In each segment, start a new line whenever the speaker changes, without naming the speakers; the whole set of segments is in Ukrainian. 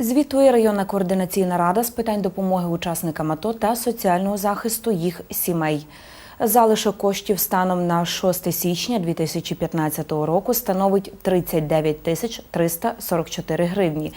Звітує районна координаційна рада з питань допомоги учасникам АТО та соціального захисту їх сімей. Залишок коштів станом на 6 січня 2015 року становить 39 тисяч 344 гривні.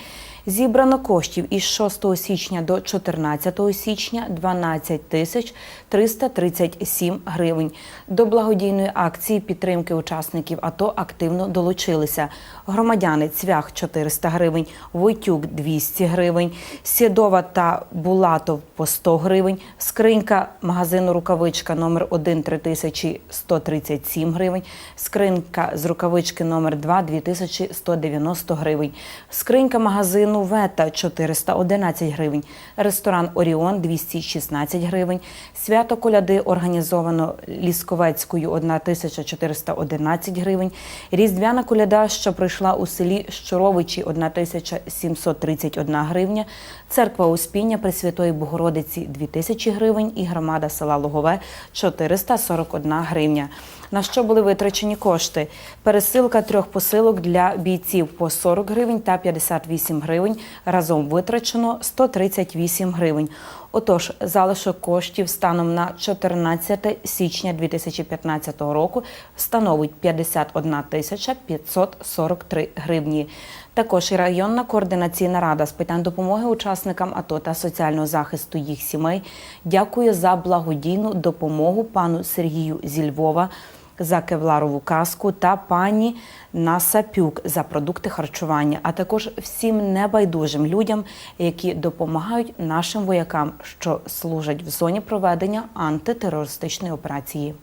Зібрано коштів із 6 січня до 14 січня 12 тисяч 337 гривень. До благодійної акції підтримки учасників АТО активно долучилися. Громадяни Цвях 400 гривень, Войтюк 200 гривень, Сєдова та Булатов по 100 гривень, скринька магазину рукавичка номер 1 3137 гривень, скринька з рукавички номер 2 2190 гривень, скринька магазину Вета 411 гривень, ресторан Оріон 216 гривень, свято коляди організовано Лісковецькою 1411 гривень, різдвяна коляда, що пройшла у селі Щуровичі 1731 гривня, церква Успіння Пресвятої Богородиці 2000 гривень. І громада села Логове 441 гривня. На що були витрачені кошти? Пересилка трьох посилок для бійців по 40 гривень та 58 гривень. Разом витрачено 138 гривень. Отож, залишок коштів станом на 14 січня 2015 року становить 51 тисяча 543 гривні. Також і районна координаційна рада з питань допомоги учасникам АТО та соціального захисту їх сімей дякує за благодійну допомогу пану Сергію зі Львова за кевларову каску та пані Насапюк за продукти харчування, а також всім небайдужим людям, які допомагають нашим воякам, що служать в зоні проведення антитерористичної операції.